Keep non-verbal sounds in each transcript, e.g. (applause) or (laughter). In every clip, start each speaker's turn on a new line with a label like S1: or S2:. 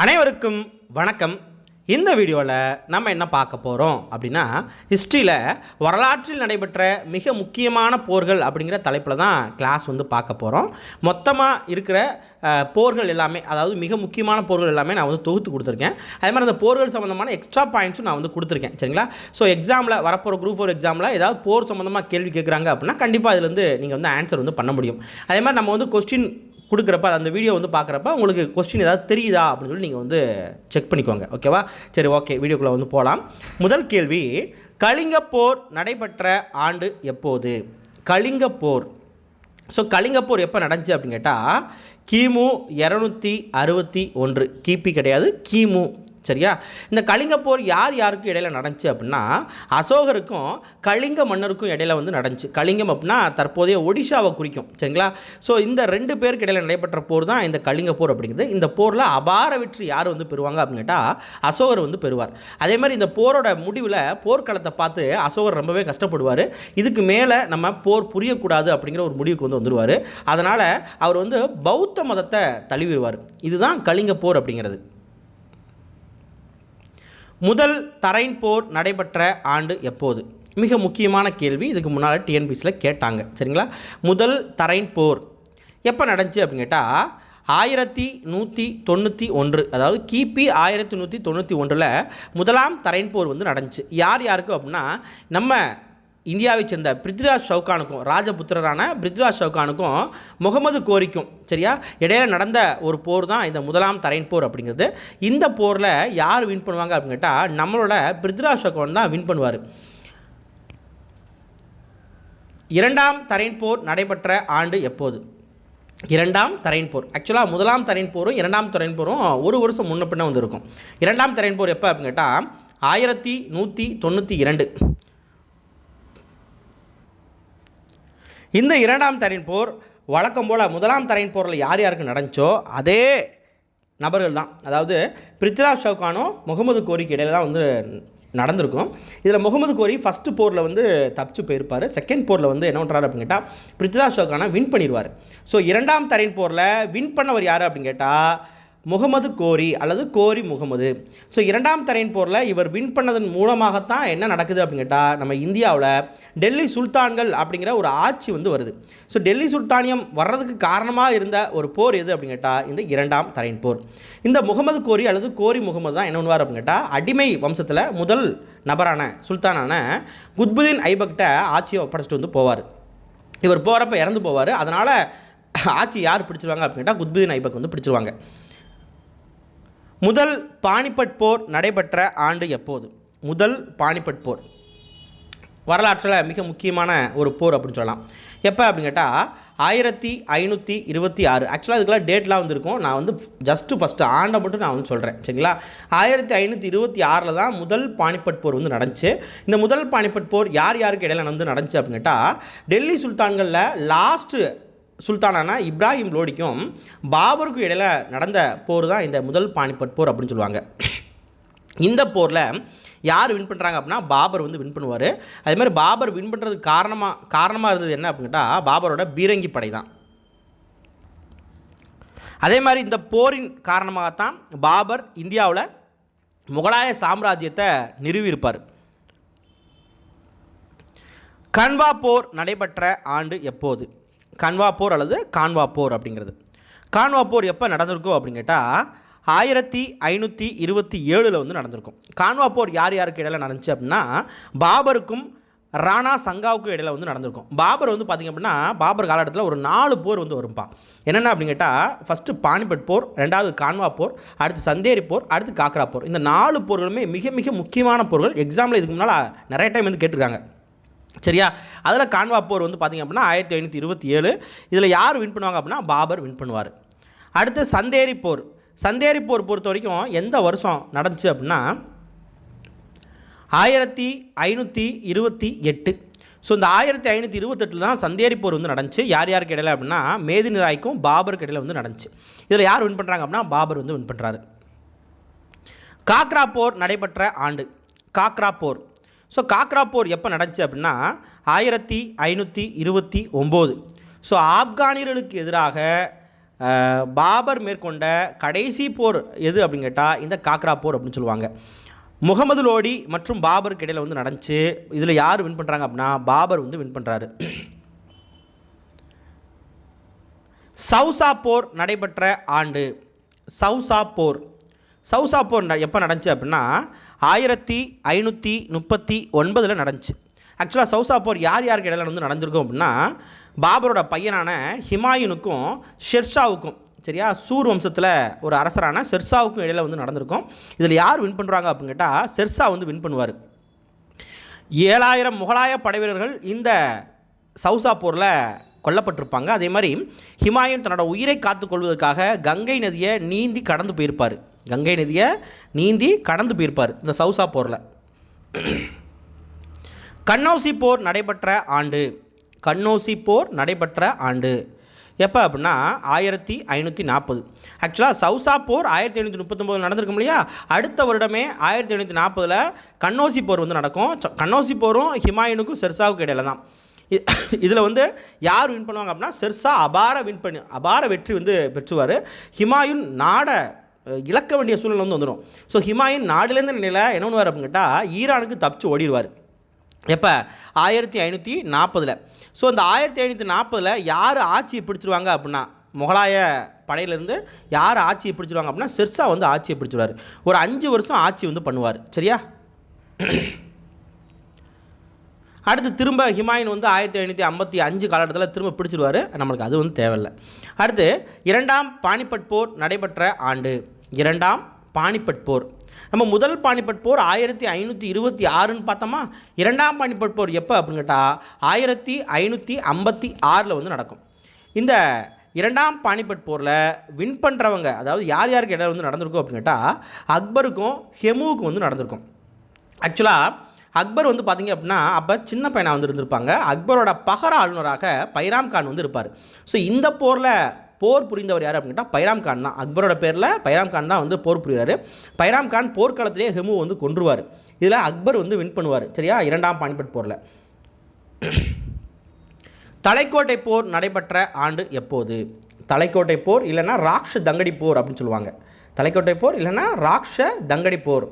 S1: அனைவருக்கும் வணக்கம். இந்த வீடியோவில் நம்ம என்ன பார்க்க போகிறோம் அப்படின்னா ஹிஸ்ட்ரியில் வரலாற்றில் நடைபெற்ற மிக முக்கியமான போர்கள் அப்படிங்கிற தலைப்பில் தான் கிளாஸ் வந்து பார்க்க போகிறோம் மொத்தமாக இருக்கிற போர்கள் எல்லாமே அதாவது மிக முக்கியமான போர்கள் எல்லாமே நான் வந்து தொகுத்து கொடுத்துருக்கேன். அதே மாதிரி அந்த போர்கள் சம்மந்தமான எக்ஸ்ட்ரா பாயிண்ட்ஸும் நான் வந்து கொடுத்துருக்கேன். சரிங்களா? ஸோ எக்ஸாமில் வரப்போகிற குரூப் ஃபோர் எக்ஸாமில் ஏதாவது போர் சம்மந்தமாக கேள்வி கேட்குறாங்க அப்படின்னா கண்டிப்பாக அதுலேருந்து நீங்கள் வந்து ஆன்சர் வந்து பண்ண முடியும். அதே மாதிரி நம்ம வந்து கொஸ்டின் கொடுக்குறப்ப அந்த வீடியோ வந்து பார்க்குறப்ப உங்களுக்கு கொஸ்டின் ஏதாவது தெரியுதா அப்படின்னு சொல்லி நீங்கள் வந்து செக் பண்ணிக்கோங்க. ஓகேவா சரி ஓகே வீடியோக்குள்ளே வந்து போகலாம் முதல் கேள்வி கலிங்க போர் நடைபெற்ற ஆண்டு எப்போது? கலிங்க போர். ஸோ கலிங்க போர் எப்போ நடந்துச்சு அப்படின்னு கேட்டால் கிமு இரநூத்தி அறுபத்தி ஒன்று. கிபி கிடையாது கிமு சரியா? இந்த கலிங்க போர் யார் யாருக்கும் இடையில நடந்துச்சு அப்படின்னா அசோகருக்கும் கலிங்க மன்னருக்கும் இடையில வந்து நடந்துச்சு. கலிங்கம் அப்படின்னா தற்போதைய ஒடிஷாவை குறிக்கும் சரிங்களா? ஸோ இந்த ரெண்டு பேருக்கு இடையில நடைபெற்ற போர் தான் இந்த கலிங்க போர் அப்படிங்கிறது இந்த போரில் அபார வெற்றி யார் வந்து பெறுவாங்க அப்படின்னு கேட்டால் அசோகர் வந்து பெறுவார். அதே மாதிரி இந்த போரோட முடிவில் போர்க்களத்தை பார்த்து அசோகர் ரொம்பவே கஷ்டப்படுவார். இதுக்கு மேலே நம்ம போர் புரியக்கூடாது அப்படிங்கிற ஒரு முடிவுக்கு வந்து வந்துடுவார் அதனால் அவர் வந்து பௌத்த மதத்தை தழுவிடுவார். இதுதான் கலிங்க போர் அப்படிங்கிறது. முதல் தரைன் போர் நடைபெற்ற ஆண்டு எப்போது? மிக முக்கியமான கேள்வி. இதுக்கு முன்னால் டிஎன்பிசியில் கேட்டாங்க. சரிங்களா? முதல் தரைன் போர் எப்போ நடந்துச்சு அப்படின்னு கேட்டால் ஆயிரத்தி நூற்றி தொண்ணூற்றி ஒன்று. அதாவது கிபி ஆயிரத்தி நூற்றி தொண்ணூற்றி ஒன்றில் முதலாம் தரைன் போர் வந்து நடந்துச்சு. யார் யாருக்கு அப்படின்னா நம்ம இந்தியாவைச் சேர்ந்த பிருத்விராஜ் சவுகானுக்கும் ராஜபுத்திரரான பிருத்விராஜ் சவுகானுக்கும் முகமது கோரிக்கும் சரியா? இடையில நடந்த ஒரு போர் தான் இந்த முதலாம் தரையின் போர் அப்படிங்கிறது. இந்த போரில் யார் வின் பண்ணுவாங்க அப்படின்னு கேட்டால் நம்மளோட பிருத்விராஜ் சவுகான் தான் வின் பண்ணுவார். இரண்டாம் தரையின் போர் நடைபெற்ற ஆண்டு எப்போது? இரண்டாம் தரையின் போர். ஆக்சுவலாக முதலாம் தரையின் போரும் இரண்டாம் தரையின் போரும் ஒரு வருஷம் முன்ன பின்ன வந்து இருக்கும் இரண்டாம் தரையின் போர் எப்போ அப்படின்னு கேட்டால் ஆயிரத்தி நூற்றி தொண்ணூற்றி இரண்டு. இந்த இரண்டாம் தரின் போர் வழக்கம் போல் முதலாம் தரையின் போரில் யார் யாருக்கு நடந்துச்சோ அதே நபர்கள் தான். அதாவது பிருத்விராஜ் சவுகானும் முகமது கோரிக்கு இடையில தான் வந்து நடந்திருக்கும். இதில் முகமது கோரி ஃபஸ்ட்டு போரில் வந்து தப்பிச்சு போயிருப்பார். செகண்ட் போரில் வந்து என்ன பண்ணுறாரு அப்படின்னு கேட்டால் பிருத்விராஜ் சவுகானை வின் பண்ணிடுவார் ஸோ இரண்டாம் தரையின் போரில் வின் பண்ணவர் யார் அப்படின்னு கேட்டால் முகமது கோரி அல்லது கோரி முகமது. ஸோ இரண்டாம் தரையின் போரில் இவர் வின் பண்ணதன் மூலமாகத்தான் என்ன நடக்குது அப்படின்னு கேட்டால் நம்ம இந்தியாவில் டெல்லி சுல்தான்கள் அப்படிங்கிற ஒரு ஆட்சி வந்து வருது. ஸோ டெல்லி சுல்தானியம் வர்றதுக்கு காரணமாக இருந்த ஒரு போர் எது அப்படின்னு கேட்டால் இந்த இரண்டாம் தரையின் போர். இந்த முகமது கோரி அல்லது கோரி முகமது தான் என்ன பண்ணுவார் அப்படின்னு கேட்டால் அடிமை வம்சத்தில் முதல் நபரான சுல்தானான குத்புதீன் ஐபக்ட ஆட்சியை ஒப்படைச்சிட்டு வந்து போவார். இவர் போகிறப்ப இறந்து போவார். அதனால் ஆட்சி யார் பிடிச்சிருவாங்க அப்படின்னு கேட்டால் குத்புதீன் ஐபக் வந்து பிடிச்சிருவாங்க. முதல் பானிபட் போர் நடைபெற்ற ஆண்டு எப்போது? முதல் பானிபட் போர். வரலாற்றில் மிக முக்கியமான ஒரு போர் அப்படின்னு சொல்லலாம். எப்போ அப்படின்னு கேட்டால் ஆயிரத்தி ஐநூற்றி இருபத்தி ஆறு. ஆக்சுவலாக அதுக்கெல்லாம் டேட்லாம் வந்துருக்கும். நான் வந்து ஜஸ்ட்டு ஃபஸ்ட்டு ஆண்டை மட்டும் நான் வந்து சொல்கிறேன் சரிங்களா? ஆயிரத்தி ஐநூற்றி இருபத்தி ஆறில் தான் முதல் பானிபட் போர் வந்து நடந்துச்சு. இந்த முதல் பானிபட் போர் யார் யாருக்கு இடையில வந்து நடந்துச்சு அப்படின்னு கேட்டால் டெல்லி சுல்தான்களில் லாஸ்ட்டு சுல்தானான இப்ராஹிம் லோடிக்கும் பாபருக்கும் இடையில நடந்த போர் தான் இந்த முதல் பானிபட் போர் அப்படின்னு சொல்லுவாங்க. இந்த போரில் யார் வின் பண்ணுறாங்க அப்படின்னா பாபர் வந்து வின் பண்ணுவார். அதே மாதிரி பாபர் வின் பண்ணுறதுக்கு காரணமாக காரணமாக இருந்தது என்ன அப்படின்னு பாபரோட பீரங்கி படை தான். அதே மாதிரி இந்த போரின் காரணமாகத்தான் பாபர் இந்தியாவில் முகலாய சாம்ராஜ்யத்தை நிறுவியிருப்பார். கன்வா போர் நடைபெற்ற ஆண்டு எப்போது? கன்வா போர் அல்லது கான்வா போர் அப்படிங்கிறது. கான்வா போர் எப்போ நடந்திருக்கும் அப்படின்னு கேட்டால் ஆயிரத்தி ஐநூற்றி இருபத்தி ஏழில் வந்து நடந்திருக்கும். கான்வா போர் யார் யாருக்கு இடையில நடந்துச்சு அப்படின்னா பாபருக்கும் ராணா சங்காவுக்கும் இடையில வந்து நடந்திருக்கும். பாபர் வந்து பார்த்திங்க அப்படின்னா பாபர் காலகட்டத்தில் ஒரு நாலு போர் வந்து வரும்பா. என்னென்ன அப்படின்னு கேட்டால் ஃபஸ்ட்டு பானிபட் போர் ரெண்டாவது கான்வா போர் அடுத்து சந்தேரி போர் அடுத்து காக்ரா போர். இந்த நாலு போர்களுமே மிக மிக முக்கியமான போர்கள். எக்ஸாமில் இதுக்கு முன்னால் நிறைய டைம் வந்து கேட்டிருக்காங்க. சரியா? அதில் கான்வா போர் வந்து பார்த்திங்க அப்படின்னா ஆயிரத்தி ஐநூற்றி இருபத்தி ஏழு. இதில் யார் வின் பண்ணுவாங்க அப்படின்னா பாபர் வின் பண்ணுவார். அடுத்து சந்தேரி போர். சந்தேரி போர் பொறுத்த வரைக்கும் எந்த வருஷம் நடந்துச்சு அப்படின்னா ஆயிரத்தி ஐநூற்றி இருபத்தி எட்டு. ஸோ இந்த ஆயிரத்தி ஐநூற்றி இருபத்தெட்டில் தான் சந்தேரி போர் வந்து நடந்துச்சு. யார் யாருக்கு இடையில அப்படின்னா மேதினி ராய்க்கும் பாபருக்கு இடையில வந்து நடந்துச்சு. இதில் யார் வின் பண்ணுறாங்க அப்படின்னா பாபர் வந்து வின் பண்ணுறாரு காக்ரா போர் நடைபெற்ற ஆண்டு. காக்ரா போர். ஸோ காக்ரா போர் எப்போ நடந்துச்சு அப்படின்னா ஆயிரத்தி ஐநூற்றி இருபத்தி ஒம்பது. ஸோ ஆப்கானியர்களுக்கு எதிராக பாபர் மேற்கொண்ட கடைசி போர் எது அப்படின்னு கேட்டால் இந்த காக்ரா போர் அப்படின்னு சொல்லுவாங்க. முகமது லோடி மற்றும் பாபருக்கு இடையில் வந்து நடந்துச்சு. இதில் யார் வின் பண்ணுறாங்க அப்படின்னா பாபர் வந்து வின் பண்ணுறாரு சவுசா போர் நடைபெற்ற ஆண்டு. சவுசா போர் சவுசா போர் ந- எப்போ நடந்துச்சு அப்படின்னா ஆயிரத்தி ஐநூற்றி முப்பத்தி ஒன்பதில் நடந்துச்சு. ஆக்சுவலாக சவுசா போர் யார் யாருக்கு இடையில வந்து நடந்திருக்கும் அப்படின்னா பாபரோட பையனான ஹிமாயூனுக்கும் ஷெர்ஷாவுக்கும் சரியா? சூர் வம்சத்தில் ஒரு அரசரான ஷெர்ஷாவுக்கும் இடையில வந்து நடந்திருக்கும். இதில் யார் வின் பண்ணுறாங்க அப்படின்னு கேட்டால் ஷெர்ஷா வந்து வின் பண்ணுவார். ஏழாயிரம் முகலாய படைவீரர்கள் இந்த சவுசா போரில் கொல்லப்பட்டிருப்பாங்க. அதே மாதிரி ஹிமாயூன் தன்னோட உயிரை காத்துக்கொள்வதற்காக கங்கை நதியை நீந்தி கடந்து போயிருப்பார். கங்கை நதியை நீந்தி கடந்து போயிருப்பார். இந்த சவுசா போரில். கண்ணோசி போர் நடைபெற்ற ஆண்டு. கண்ணோசி போர் நடைபெற்ற ஆண்டு. எப்போ அப்படின்னா ஆயிரத்தி ஐநூற்றி நாற்பது. ஆக்சுவலாக சவுசா போர் ஆயிரத்தி ஐநூற்றி முப்பத்தொம்போது நடந்திருக்கும் இல்லையா? அடுத்த வருடமே ஆயிரத்தி ஐநூற்றி நாற்பதில் கண்ணோசி போர் வந்து நடக்கும். கண்ணோசி போரும் ஹிமாயூனுக்கும் செர்சாவுக்கு இடையில தான். இதில் வந்து யார் வின் பண்ணுவாங்க அப்படின்னா செர்சா அபார வின் பண்ணி அபார வெற்றி வந்து பெற்றுவார். ஹிமாயூன் நாடை இழக்க வேண்டிய சூழ்நிலை வந்து வந்துடும் ஸோ ஹிமாயின் நாடுலேருந்து நிலையில் என்ன பண்ணுவார் அப்படின்னு கேட்டால் ஈரானுக்கு தப்பிச்சு ஓடிடுவார். எப்போ? ஆயிரத்தி ஐநூற்றி நாற்பதில். ஸோ அந்த ஆயிரத்தி ஐநூற்றி நாற்பதில் யார் ஆட்சியை பிடிச்சிருவாங்க அப்படின்னா முகலாய படையிலேருந்து யார் ஆட்சியை பிடிச்சிருவாங்க அப்படின்னா சிர்சா வந்து ஆட்சியை பிடிச்சிடுவார் ஒரு அஞ்சு வருஷம் ஆட்சி வந்து பண்ணுவார். சரியா? அடுத்து திரும்ப ஹிமாயின் வந்து ஆயிரத்தி ஐநூற்றி ஐம்பத்தி அஞ்சு காலகட்டத்தில் திரும்ப பிடிச்சிருவார். நம்மளுக்கு அது வந்து தேவையில்லை. அடுத்து இரண்டாம் பானிபட் போர் நடைபெற்ற ஆண்டு. இரண்டாம் பானிபட் போர். நம்ம முதல் பானிபட் போர் ஆயிரத்தி ஐநூற்றி இருபத்தி ஆறுன்னு பார்த்தோமா? இரண்டாம் பானிபட் போர் எப்போ அப்படின்னு கேட்டால் ஆயிரத்தி ஐநூற்றி ஐம்பத்தி ஆறில் வந்து நடக்கும். இந்த இரண்டாம் பானிபட் போரில் வின் பண்ணுறவங்க அதாவது யார் யாருக்கு இடம் வந்து நடந்திருக்கும் அப்படின்னு கேட்டால் அக்பருக்கும் ஹெமுவுக்கும் வந்து நடந்திருக்கும். ஆக்சுவலாக அக்பர் வந்து பார்த்தீங்க அப்படின்னா அப்போ சின்ன பையனாக வந்து இருந்திருப்பாங்க. அக்பரோட பகர ஆளுநராக பைராம் கான் வந்து இருப்பார். ஸோ இந்த போரில் போர் புரிந்தவர் யார் அப்படின்னு கேட்டால் பைராம் கான் தான். அக்பரோட பேரில் பைராம் கான் தான் வந்து போர் புரிகிறாரு. பைராம் கான் போர்க்காலத்திலேயே ஹெமு வந்து கொன்றுவார். இதில் அக்பர் வந்து வின் பண்ணுவார். சரியா? இரண்டாம் பானிபட் போரில். தலைக்கோட்டை போர் நடைபெற்ற ஆண்டு எப்போது? தலைக்கோட்டை போர் இல்லைன்னா ராக்ஷ தங்கடி போர் அப்படின்னு சொல்லுவாங்க. தலைக்கோட்டை போர் இல்லைன்னா ராக்ஷ தங்கடி போர்.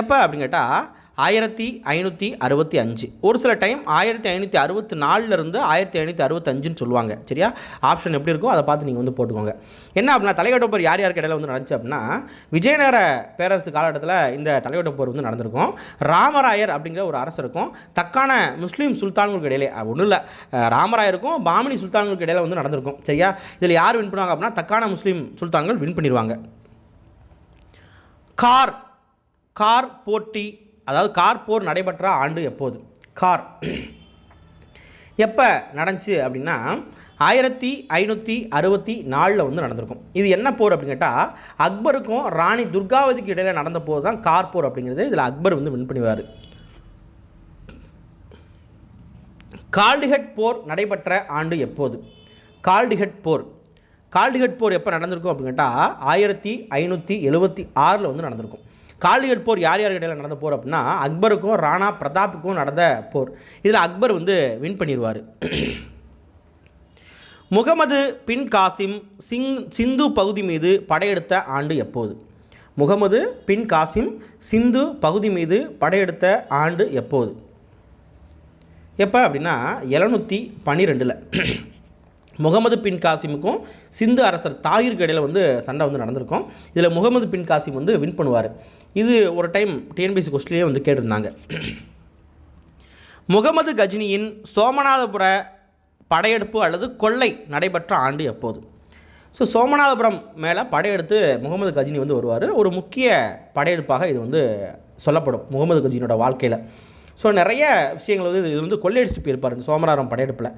S1: எப்போ அப்படின்னு கேட்டால் ஆயிரத்தி ஐநூற்றி அறுபத்தி அஞ்சு. ஒரு சில டைம் ஆயிரத்தி ஐநூற்றி அறுபத்தி நாலுலேருந்து ஆயிரத்தி ஐநூற்றி அறுபத்தஞ்சுன்னு சொல்லுவாங்க. சரியா? ஆப்ஷன் எப்படி இருக்கோ அதை பார்த்து நீங்கள் வந்து போட்டுக்கோங்க. என்ன அப்படின்னா தலைக்கோட்டை போர் யார் யாருக்கு இடையில வந்து நடந்துச்சு அப்படின்னா விஜயநகர பேரரசு காலகட்டத்தில் இந்த தலைக்கோட்டை போர் வந்து நடந்திருக்கும். ராமராயர் அப்படிங்கிற ஒரு அரசருக்கும் தக்கான முஸ்லீம் சுல்தான்களுக்கு இடையிலே ஒன்றும் இல்லை. ராமராயருக்கும் பாமினி சுல்தான்களுக்கு இடையில வந்து நடந்திருக்கும். சரியா? இதில் யார் வின் பண்ணுவாங்க அப்படின்னா தக்கான முஸ்லீம் சுல்தான்கள் வின் பண்ணிடுவாங்க. கார் கார் போட்டி அதாவது கார் போர் நடைபெற்ற ஆண்டு எப்போது? கார். (clears throat) எப்போ நடந்துச்சு அப்படின்னா ஆயிரத்தி ஐநூற்றி அறுபத்தி நாலில் வந்து நடந்திருக்கும். இது என்ன போர் அப்படின்னு கேட்டால் அக்பருக்கும் ராணி துர்காவதிக்கு இடையில் நடந்த போது தான் கார் போர் அப்படிங்கிறது இதில் அக்பர் வந்து வின் பண்ணுவார். கால்டிகட் போர் நடைபெற்ற ஆண்டு எப்போது? கால்டிகட் போர். கால்டிகட் போர் எப்போ நடந்திருக்கும் அப்படின்னு கேட்டால் ஆயிரத்தி ஐநூற்றி எழுபத்தி ஆறில் வந்து நடந்திருக்கும். கால்டிகட் போர் யார் யார் இடையில நடந்த போர் அப்படின்னா அக்பருக்கும் ராணா பிரதாப்புக்கும் நடந்த போர். இதில் அக்பர் வந்து வின் பண்ணிடுவார் முகமது பின் காசிம் சிங் சிந்து பகுதி மீது படையெடுத்த ஆண்டு எப்போது? முகமது பின் காசிம் சிந்து பகுதி மீது படையெடுத்த ஆண்டு எப்போது? எப்போ அப்படின்னா எழுநூற்றி பன்னிரெண்டில். முகமது பின் காசிமுக்கும் சிந்து அரசர் தாயிருக்கு இடையில் வந்து சண்டை வந்து நடந்திருக்கும். இதில் முகமது பின் காசிம் வந்து வின் பண்ணுவார். இது ஒரு டைம் டிஎன்பிசி கொஸ்டிலே வந்து கேட்டிருந்தாங்க. முகமது கஜினியின் சோமநாதபுர படையெடுப்பு அல்லது கொள்ளை நடைபெற்ற ஆண்டு எப்போது? ஸோ சோமநாதபுரம் மேலே படையெடுத்து முகமது கஜினி வந்து வருவார். ஒரு முக்கிய படையெடுப்பாக இது வந்து சொல்லப்படும் முகமது கஜினியோட வாழ்க்கையில். ஸோ நிறைய விஷயங்கள் வந்து இது வந்து கொள்ளையடிச்சிட்டு போயிருப்பார் இந்த சோமராரம் படையெடுப்பில்.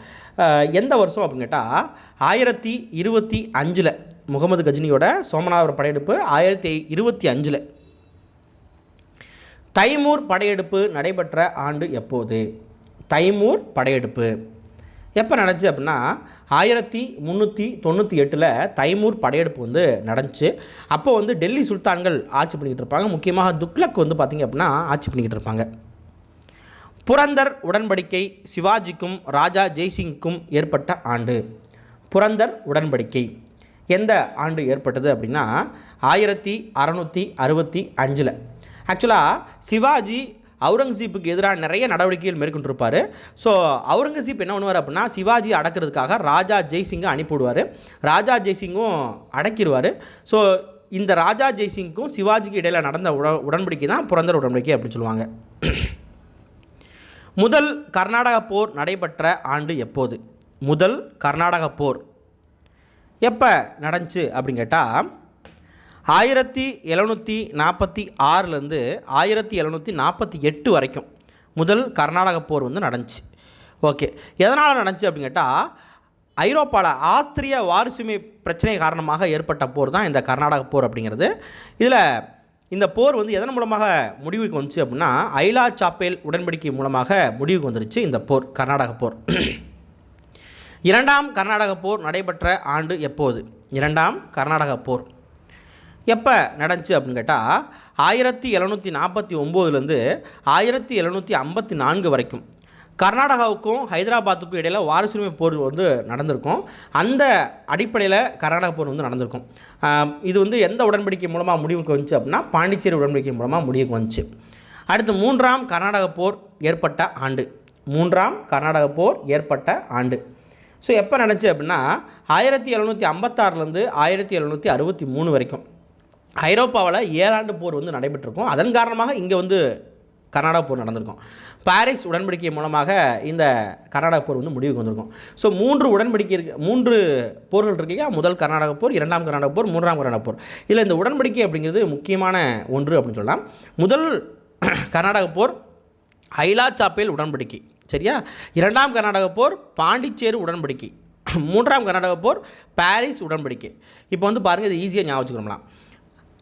S1: எந்த வருஷம் அப்படின்னு கேட்டால் ஆயிரத்தி இருபத்தி அஞ்சில் முகமது கஜினியோட சோமநாதபுரம் படையெடுப்பு ஆயிரத்தி இருபத்தி அஞ்சில். தைமூர் படையெடுப்பு நடைபெற்ற ஆண்டு எப்போது? தைமூர் படையெடுப்பு. எப்போ நடந்துச்சு அப்படின்னா ஆயிரத்தி முந்நூற்றி தொண்ணூற்றி எட்டில் தைமூர் படையெடுப்பு வந்து நடந்துச்சு. அப்போ வந்து டெல்லி சுல்தான்கள் ஆட்சி பண்ணிக்கிட்டு இருப்பாங்க. முக்கியமாக துக்லக் வந்து பார்த்திங்க அப்படின்னா ஆட்சி பண்ணிக்கிட்டு இருப்பாங்க. புரந்தர் உடன்படிக்கை சிவாஜிக்கும் ராஜா ஜெய்சிங்க்கும் ஏற்பட்ட ஆண்டு. புரந்தர் உடன்படிக்கை. எந்த ஆண்டு ஏற்பட்டது அப்படின்னா ஆயிரத்தி அறநூற்றி அறுபத்தி அஞ்சில். ஆக்சுவலாக சிவாஜி அவுரங்கசீப்புக்கு எதிராக நிறைய நடவடிக்கைகள் மேற்கொண்டிருப்பார். ஸோ அவுரங்கசீப் என்ன பண்ணுவார் அப்படின்னா சிவாஜி அடக்கிறதுக்காக ராஜா ஜெய்சிங்கை அனுப்பிவிடுவார். ராஜா ஜெய்சிங்கும் அடக்கிடுவார் ஸோ இந்த ராஜா ஜெய்சிங்க்கும் சிவாஜிக்கு இடையில் நடந்த உட உடன்படிக்கை தான் புரந்தர் உடன்படிக்கை அப்படின்னு சொல்லுவாங்க. முதல் கர்நாடக போர் நடைபெற்ற ஆண்டு எப்போது? முதல் கர்நாடக போர். எப்போ நடந்துச்சு அப்படின்னு கேட்டால் ஆயிரத்தி எழுநூற்றி நாற்பத்தி ஆறுலேருந்து ஆயிரத்தி எழுநூற்றி நாற்பத்தி எட்டு வரைக்கும் முதல் கர்நாடக போர் வந்து நடந்துச்சு. ஓகே. எதனால் நடந்துச்சு அப்படின்னு கேட்டால் ஐரோப்பாவில் ஆஸ்திரிய வாரிசுமை பிரச்சனை காரணமாக ஏற்பட்ட போர் தான் இந்த கர்நாடக போர் அப்படிங்கிறது. இதில் இந்த போர் வந்து எதன் மூலமாக முடிவுக்கு வந்துச்சு அப்படின்னா ஐலா சாப்பேல் உடன்படிக்கை மூலமாக முடிவுக்கு வந்துருச்சு இந்த போர் கர்நாடக போர். (clears throat) இரண்டாம் கர்நாடக போர் நடைபெற்ற ஆண்டு எப்போது? இரண்டாம் கர்நாடக போர். எப்போ நடந்துச்சு அப்படின்னு கேட்டால் ஆயிரத்தி எழுநூற்றி நாற்பத்தி ஒம்போதுலேருந்து ஆயிரத்தி எழுநூற்றி ஐம்பத்தி நான்கு வரைக்கும். கர்நாடகாவுக்கும் ஹைதராபாத்துக்கும் இடையில் வாரிசுரிமை போர் வந்து நடந்திருக்கும். அந்த அடிப்படையில் கர்நாடக போர் வந்து நடந்திருக்கும். இது வந்து எந்த உடன்படிக்கை மூலமாக முடிவுக்கு வந்துச்சு அப்படின்னா பாண்டிச்சேரி உடன்படிக்கை மூலமாக முடிவுக்கு வந்துச்சு. அடுத்து மூன்றாம் கர்நாடக போர் ஏற்பட்ட ஆண்டு. மூன்றாம் கர்நாடக போர் ஏற்பட்ட ஆண்டு. ஸோ எப்போ நடந்துச்சு அப்படின்னா ஆயிரத்தி எழுநூற்றி ஐம்பத்தாறுலேருந்து ஆயிரத்தி எழுநூற்றி அறுபத்தி மூணு வரைக்கும். ஐரோப்பாவில் ஏழாண்டு போர் வந்து நடைபெற்றிருக்கும். அதன் காரணமாக இங்கே வந்து கர்நாடக போர் நடந்திருக்கும். பாரிஸ் உடன்படிக்கை மூலமாக இந்த கர்நாடக போர் வந்து முடிவுக்கு வந்திருக்கும். ஸோ மூன்று உடன்படிக்கை இருக்கு மூன்று போர்கள் இருக்கு இல்லையா? முதல் கர்நாடக போர் இரண்டாம் கர்நாடக போர் மூன்றாம் கர்நாடக போர். இதில் இந்த உடன்படிக்கை அப்படிங்கிறது முக்கியமான ஒன்று அப்படின்னு சொல்லலாம். முதல் கர்நாடக போர் ஐலா சாப்பேல் உடன்படிக்கை. சரியா? இரண்டாம் கர்நாடக போர் பாண்டிச்சேரி உடன்படிக்கை. மூன்றாம் கர்நாடக போர் பாரிஸ் உடன்படிக்கை. இப்போ வந்து பாருங்கள் இது ஈஸியாக ஞாபகம் வச்சுக்கணும்லாம்.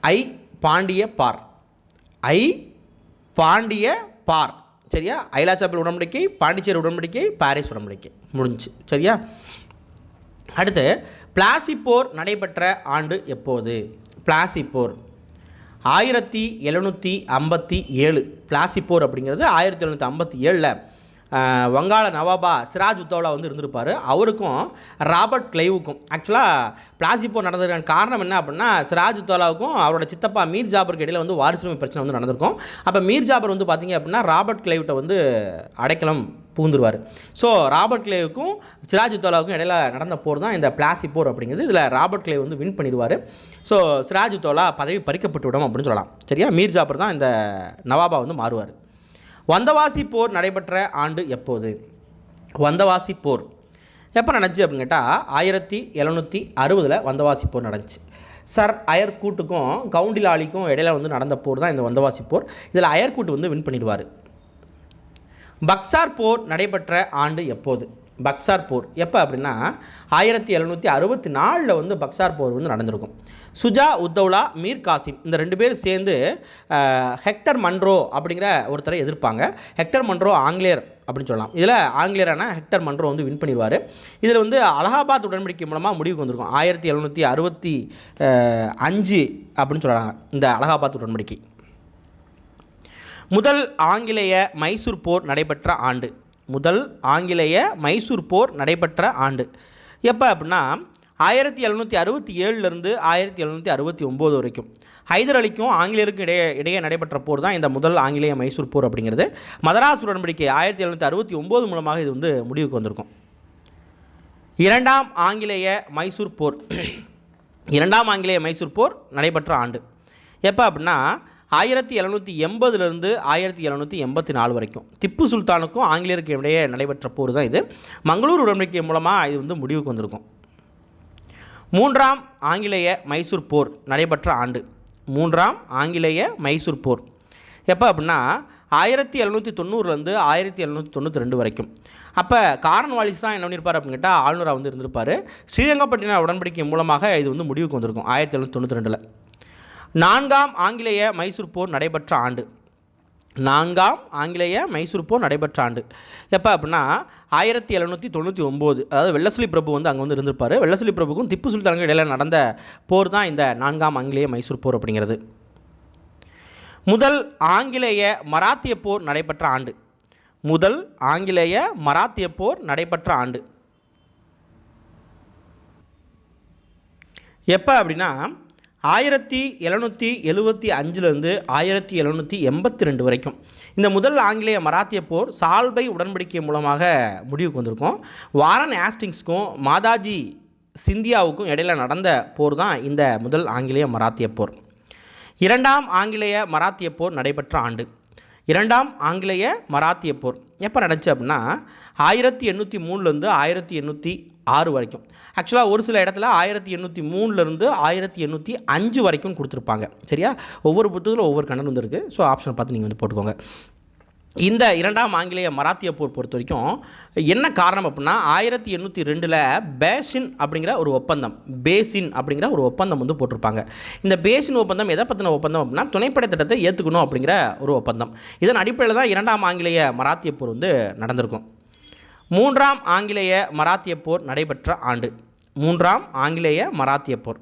S1: ஐ பாண்டிய பார். ஐ பாண்டிய பார். சரியா? ஐலாச்சாப்பல் உடன்படிக்கை பாண்டிச்சேரி உடன்படிக்கை பாரிஸ் உடன்படிக்கை. முடிஞ்சுச்சு. சரியா? அடுத்து பிளாசி போர் நடைபெற்ற ஆண்டு எப்போது? பிளாசி போர் ஆயிரத்தி எழுநூற்றி ஐம்பத்தி ஏழு. பிளாசி போர் அப்படிங்கிறது ஆயிரத்தி எழுநூற்றி ஐம்பத்தி ஏழில் வங்காள நவாபா சிராஜ் உத்தவ்லா வந்து இருந்திருப்பார். அவருக்கும் ராபர்ட் கிளைவுக்கும். ஆக்சுவலாக பிளாசிப்போ போர் நடந்ததுக்கான காரணம் என்ன அப்படின்னா சிராஜ் உத்தவ்லாவுக்கும் அவரோட சித்தப்பா மீர் ஜாபருக்கு இடையில் வந்து வாரிசுரிமை பிரச்சனை வந்து நடந்திருக்கும். அப்போ மீர் ஜாபர் வந்து பார்த்திங்க அப்படின்னா ராபர்ட் கிளைவிட்ட வந்து அடைக்கலம் பூந்துருவார் ஸோ ராபர்ட் கிளேவுக்கும் சிராஜ் உத்தோலாவுக்கும் இடையில நடந்த போர் தான் இந்த பிளாசி போர் அப்படிங்கிறது இதில் ராபர்ட் கிளேவ் வந்து வின் பண்ணிடுவார். ஸோ சிராஜ் உத்தோலா பதவி பறிக்கப்பட்டு விடும் அப்படின்னு சொல்லலாம். சரியா? மீர் ஜாபர் தான் இந்த நவாபா வந்து மாறுவார். வந்தவாசி போர் நடைபெற்ற ஆண்டு எப்போது? வந்தவாசி போர். எப்போ நடந்துச்சு அப்படின்னு கேட்டால் ஆயிரத்தி எழுநூற்றி அறுபதில் வந்தவாசி போர் நடந்துச்சு. சர் அயர்கூட்டுக்கும் கவுண்டிலாலிக்கும் இடையில வந்து நடந்த போர் தான் இந்த வந்தவாசி போர். இதில் அயர்கூட்டு வந்து வின் பண்ணிடுவார். பக்சார் போர் நடைபெற்ற ஆண்டு எப்போது? பக்சார் போர் எப்போ அப்படின்னா ஆயிரத்தி எழுநூற்றி அறுபத்தி நாலில் வந்து பக்சார் போர் வந்து நடந்திருக்கும். சுஜா உத்தவ்லா மீர் காசிம் இந்த ரெண்டு பேரும் சேர்ந்து ஹெக்டர் மன்ரோ அப்படிங்கிற ஒருத்தரை எதிர்ப்பாங்க. ஹெக்டர் மன்ரோ ஆங்கிலேயர் அப்படின்னு சொல்லலாம். இதில் ஆங்கிலேயரான ஹெக்டர் மன்ரோ வந்து வின் பண்ணிடுவார். இதில் வந்து அலகாபாத் உடன்படிக்கை மூலமாக முடிவுக்கு வந்திருக்கும். ஆயிரத்தி எழுநூற்றி அறுபத்தி அஞ்சு அப்படின்னு சொல்கிறாங்க இந்த அலகாபாத் உடன்படிக்கை. முதல் ஆங்கிலேய மைசூர் போர் நடைபெற்ற ஆண்டு. முதல் ஆங்கிலேய மைசூர் போர் நடைபெற்ற ஆண்டு. எப்போ அப்படின்னா ஆயிரத்தி எழுநூற்றி அறுபத்தி ஏழுலேருந்து ஆயிரத்தி எழுநூற்றி அறுபத்தி ஒம்பது வரைக்கும். ஹைதர் அலிக்கும் ஆங்கிலேயருக்கும் இடையே இடையே நடைபெற்ற போர் தான் இந்த முதல் ஆங்கிலேய மைசூர் போர் அப்படிங்கிறது. மதராஸ் உடன்படிக்கை ஆயிரத்தி எழுநூற்றி அறுபத்தி ஒம்பது மூலமாக இது வந்து முடிவுக்கு வந்திருக்கும். இரண்டாம் ஆங்கிலேய மைசூர் போர். இரண்டாம் ஆங்கிலேய மைசூர் போர் நடைபெற்ற ஆண்டு. எப்போ அப்படின்னா ஆயிரத்தி எழுநூற்றி எண்பதுலேருந்து ஆயிரத்தி எழுநூற்றி எண்பத்தி நாலு வரைக்கும். திப்பு சுல்தானுக்கும் ஆங்கிலேயருக்கும் இடையே நடைபெற்ற போர் தான் இது. மங்களூர் உடன்படிக்கை மூலமாக இது வந்து முடிவுக்கு வந்திருக்கும். மூன்றாம் ஆங்கிலேய மைசூர் போர் நடைபெற்ற ஆண்டு. மூன்றாம் ஆங்கிலேய மைசூர் போர். எப்போ அப்படின்னா ஆயிரத்தி எழுநூற்றி தொண்ணூறுலேருந்து ஆயிரத்தி எழுநூற்றி தொண்ணூற்றி ரெண்டு வரைக்கும். அப்போ காரன் வாலிஸ் தான் என்ன பண்ணியிருப்பார் அப்படின்னு கேட்டால் ஆளுநராக வந்து இருந்திருப்பார். ஸ்ரீரங்கப்பட்டின உடன்படிக்கை மூலமாக இது வந்து முடிவுக்கு வந்திருக்கும் ஆயிரத்தி எழுநூற்றி தொண்ணூற்றி ரெண்டில். நான்காம் ஆங்கிலேய மைசூர் போர் நடைபெற்ற ஆண்டு. நான்காம் ஆங்கிலேய மைசூர் போர் நடைபெற்ற ஆண்டு. எப்போ அப்படின்னா ஆயிரத்தி எழுநூற்றி தொண்ணூற்றி ஒம்பது. அதாவது வெள்ளசலி பிரபு வந்து அங்கே வந்து இருந்திருப்பார். வெள்ளசலி பிரபுக்கும் திப்பு சுல்தானுக்கும் இடையில நடந்த போர் தான் இந்த நான்காம் ஆங்கிலேய மைசூர் போர் அப்படிங்கிறது. முதல் ஆங்கிலேய மராத்திய போர் நடைபெற்ற ஆண்டு. முதல் ஆங்கிலேய மராத்திய போர் நடைபெற்ற ஆண்டு. எப்போ அப்படின்னா ஆயிரத்தி எழுநூற்றி எழுபத்தி அஞ்சுலேருந்து ஆயிரத்தி எழுநூற்றி எண்பத்தி ரெண்டு வரைக்கும். இந்த முதல் ஆங்கிலேய மராத்திய போர் சால்பை உடன்படிக்கை மூலமாக முடிவுக்கு வந்திருக்கும். வாரன் ஆஸ்டிங்ஸ்க்கும் மாதாஜி சிந்தியாவுக்கும் இடையில நடந்த போர் தான் இந்த முதல் ஆங்கிலேய மராத்திய போர். இரண்டாம் ஆங்கிலேய மராத்திய போர் நடைபெற்ற ஆண்டு. இரண்டாம் ஆங்கிலேய மராத்திய போர். எப்போ நடந்துச்சு அப்படின்னா ஆயிரத்தி எண்ணூற்றி மூணுலேருந்து ஆயிரத்தி எண்ணூற்றி ஆறு வரைக்கும். ஆக்சுவலாக ஒரு சில இடத்துல ஆயிரத்தி எண்ணூற்றி மூணுலேருந்து ஆயிரத்தி எண்ணூற்றி அஞ்சு வரைக்கும் கொடுத்துருப்பாங்க. சரியா? ஒவ்வொரு புத்தகத்தில் ஒவ்வொரு கண்டனம் வந்து இருக்குது ஸோ ஆப்ஷன் பார்த்து நீங்கள் வந்து போட்டுக்கோங்க. இந்த இரண்டாம் ஆங்கிலேய மராத்திய போர் பொறுத்த வரைக்கும் என்ன காரணம் அப்படின்னா ஆயிரத்தி எண்ணூற்றி ரெண்டில் பேஷின் அப்படிங்கிற ஒரு ஒப்பந்தம் பேசின் அப்படிங்கிற ஒரு ஒப்பந்தம் வந்து போட்டிருப்பாங்க. இந்த பேசின் ஒப்பந்தம் எதை பற்றின ஒப்பந்தம் அப்படின்னா துணைப்படை திட்டத்தை ஏற்றுக்கணும் அப்படிங்கிற ஒரு ஒப்பந்தம். இதன் அடிப்படையில் தான் இரண்டாம் ஆங்கிலேய மராத்திய போர் வந்து நடந்திருக்கும். மூன்றாம் ஆங்கிலேய மராத்திய போர் நடைபெற்ற ஆண்டு. மூன்றாம் ஆங்கிலேய மராத்திய போர்.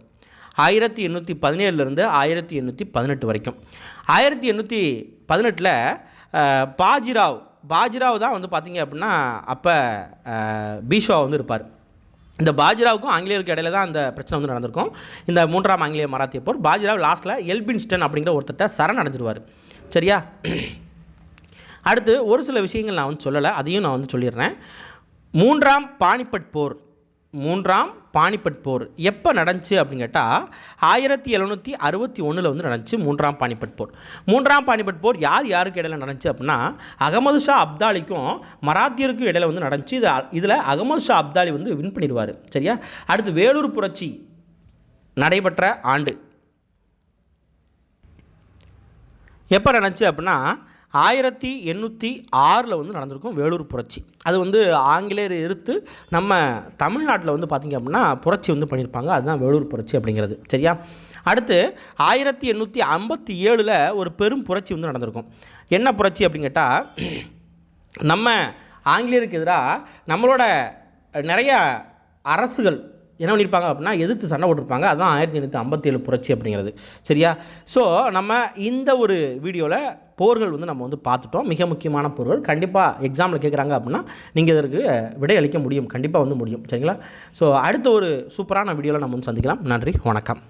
S1: ஆயிரத்தி எண்ணூற்றி பதினேழுலேருந்து ஆயிரத்தி எண்ணூற்றி பதினெட்டு வரைக்கும். ஆயிரத்தி எண்ணூற்றி பதினெட்டில் பாஜிராவ் பாஜிராவ் தான் வந்து பார்த்திங்க அப்படின்னா அப்போ பீஷ்வா வந்து இருப்பார். இந்த பாஜிராவுக்கும் ஆங்கிலேயருக்கு இடையில தான் அந்த பிரச்சனை வந்து நடந்திருக்கும். இந்த மூன்றாம் ஆங்கிலேய மராத்திய போர். பாஜிராவ் லாஸ்ட்டில் எல்பின்ஸ்டன் அப்படிங்கிற ஒருத்தட்ட சரண் அடைஞ்சிருவார். சரியா? அடுத்து ஒரு சில விஷயங்கள் நான் வந்து சொல்லலை அதையும் நான் வந்து சொல்லிடுறேன். மூன்றாம் பானிபட் போர். மூன்றாம் பானிபட் போர். எப்போ நடந்துச்சு அப்படின்னு கேட்டால் ஆயிரத்தி எழுநூற்றி அறுபத்தி ஒன்றில் வந்து நடந்துச்சு மூன்றாம் பானிபட் போர். மூன்றாம் பானிபட் போர் யார் யாருக்கு இடையில நடந்துச்சு அப்படின்னா அகமது ஷா அப்தாலிக்கும் மராத்தியருக்கும் இடையில வந்து நடந்துச்சு. இது இதில் அகமது ஷா அப்தாலி வந்து வின் பண்ணிடுவார். சரியா? அடுத்து வேலூர் புரட்சி நடைபெற்ற ஆண்டு. எப்போ நடந்துச்சு அப்படின்னா ஆயிரத்தி எண்ணூற்றி ஆறில் வந்து நடந்திருக்கும் வேலூர் புரட்சி. அது வந்து ஆங்கிலேயர் எதிர்த்து நம்ம தமிழ்நாட்டில் வந்து பார்த்திங்க அப்படின்னா புரட்சி வந்து பண்ணியிருப்பாங்க அதுதான் வேலூர் புரட்சி அப்படிங்கிறது சரியா? அடுத்து ஆயிரத்தி எண்ணூற்றி ஐம்பத்தி ஏழில் ஒரு பெரும் புரட்சி வந்து நடந்திருக்கும். என்ன புரட்சி அப்படின்னு கேட்டால் நம்ம ஆங்கிலேயருக்கு எதிராக நம்மளோட நிறைய அரசுகள் என்ன பண்ணியிருப்பாங்க அப்படின்னா எதிர்த்து சண்டை போட்டிருப்பாங்க. அதுதான் ஆயிரத்தி எண்ணூற்றி ஐம்பத்தேழு புரட்சி அப்படிங்கிறது. சரியா? ஸோ நம்ம இந்த ஒரு வீடியோவில் போர்கள் வந்து நம்ம வந்து பார்த்துட்டோம். மிக முக்கியமான போர்கள். கண்டிப்பாக எக்ஸாமில் கேட்குறாங்க அப்படின்னா நீங்கள் இதற்கு விடை அளிக்க முடியும். கண்டிப்பாக வந்து முடியும். சரிங்களா? ஸோ அடுத்த ஒரு சூப்பரான வீடியோவில் நம்ம வந்து சந்திக்கலாம். நன்றி வணக்கம்.